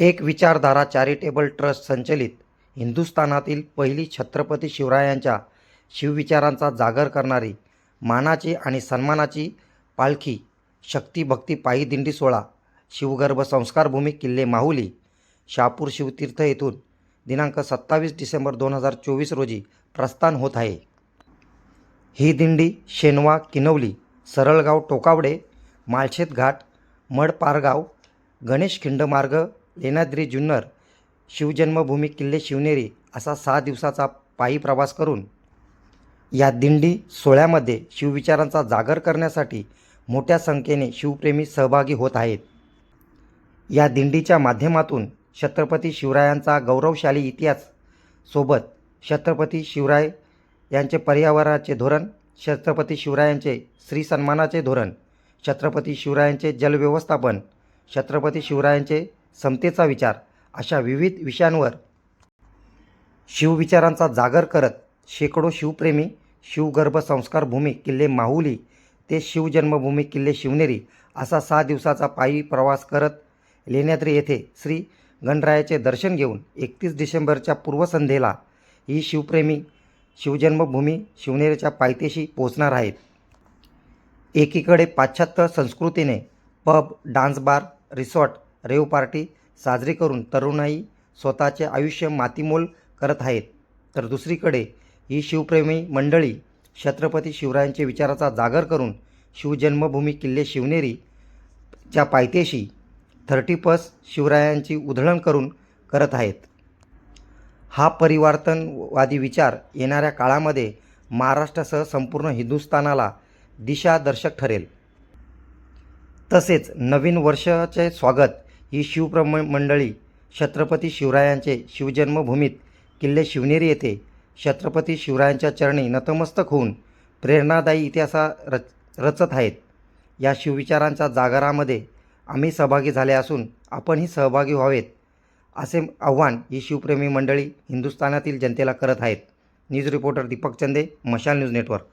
एक विचारधारा charitable trust संचलित हिंदुस्थानातील पहिली छत्रपती शिवरायांच्या शिवविचारांचा जागर करणारी मानाची आणि सन्मानाची पालखी शक्तिभक्ती पायी दिंडी सोहळा शिवगर्भ संस्कारभूमी किल्ले माहुली शहापूर शिवतीर्थ येथून दिनांक सत्तावीस डिसेंबर दोन हजार चोवीस रोजी प्रस्थान होत आहे. ही दिंडी शेनवा किनवली सरळगाव टोकावडे माळशेत घाट मडपारगाव गणेश खिंड मार्ग लेण्याद्री जुन्नर शिवजन्मभूमी किल्ले शिवनेरी असा सहा दिवसाचा पायी प्रवास करून या दिंडी सोहळ्यामध्ये शिवविचारांचा जागर करण्यासाठी मोठ्या संख्येने शिवप्रेमी सहभागी होत आहेत. या दिंडीच्या माध्यमातून छत्रपती शिवरायांचा गौरवशाली इतिहास सोबत छत्रपती शिवराय यांचे पर्यावरणाचे धोरण छत्रपती शिवरायांचे श्री सन्मानाचे धोरण छत्रपती शिवरायांचे जलव्यवस्थापन छत्रपती शिवरायांचे समतेचा विचार अशा विविध विषयांवर शिवविचारांचा जागर करत शेकडो शिवप्रेमी शिवगर्भ संस्कारभूमी किल्ले माहुली ते शिवजन्मभूमी किल्ले शिवनेरी असा सहा दिवसाचा पायी प्रवास करत लेण्याद्री येथे श्री गणरायाचे दर्शन घेऊन एकतीस डिसेंबरच्या पूर्वसंध्येला ही शिवप्रेमी शिवजन्मभूमी शिवनेरीच्या पायथ्याशी पोहोचणार आहेत. एकीकडे पाश्चात्य संस्कृतीने pub dance bar resort rave party साजरी करून तरुणाई स्वतःचे आयुष्य मातीमोल करत आहेत. तर दुसरीकडे ही शिवप्रेमी मंडळी छत्रपती शिवरायांचे विचाराचा जागर करून शिवजन्मभूमी किल्ले शिवनेरी च्या पायथ्याशी थर्टी पस शिवरायांची उधळण करून करत आहेत. हा परिवर्तनवादी विचार येणाऱ्या काळामध्ये महाराष्ट्रासह संपूर्ण हिंदुस्थानाला दिशादर्शक ठरेल. तसेच नवीन वर्षाचे स्वागत ही शिवप्रम मंडळी छत्रपती शिवरायांचे शिवजन्मभूमीत किल्ले शिवनेरी येथे छत्रपती शिवरायांच्या चरणी नतमस्तक होऊन प्रेरणादायी इतिहासा रच रचत आहेत. या शिवविचारांच्या जागरामध्ये आम्ही सहभागी झाले असून आपणही सहभागी व्हावेत असे आव्हान ही शिवप्रेमी मंडळी हिंदुस्थानातील जनतेला करत आहेत. न्यूज रिपोर्टर दीपक चंदे मशाल न्यूज नेटवर्क.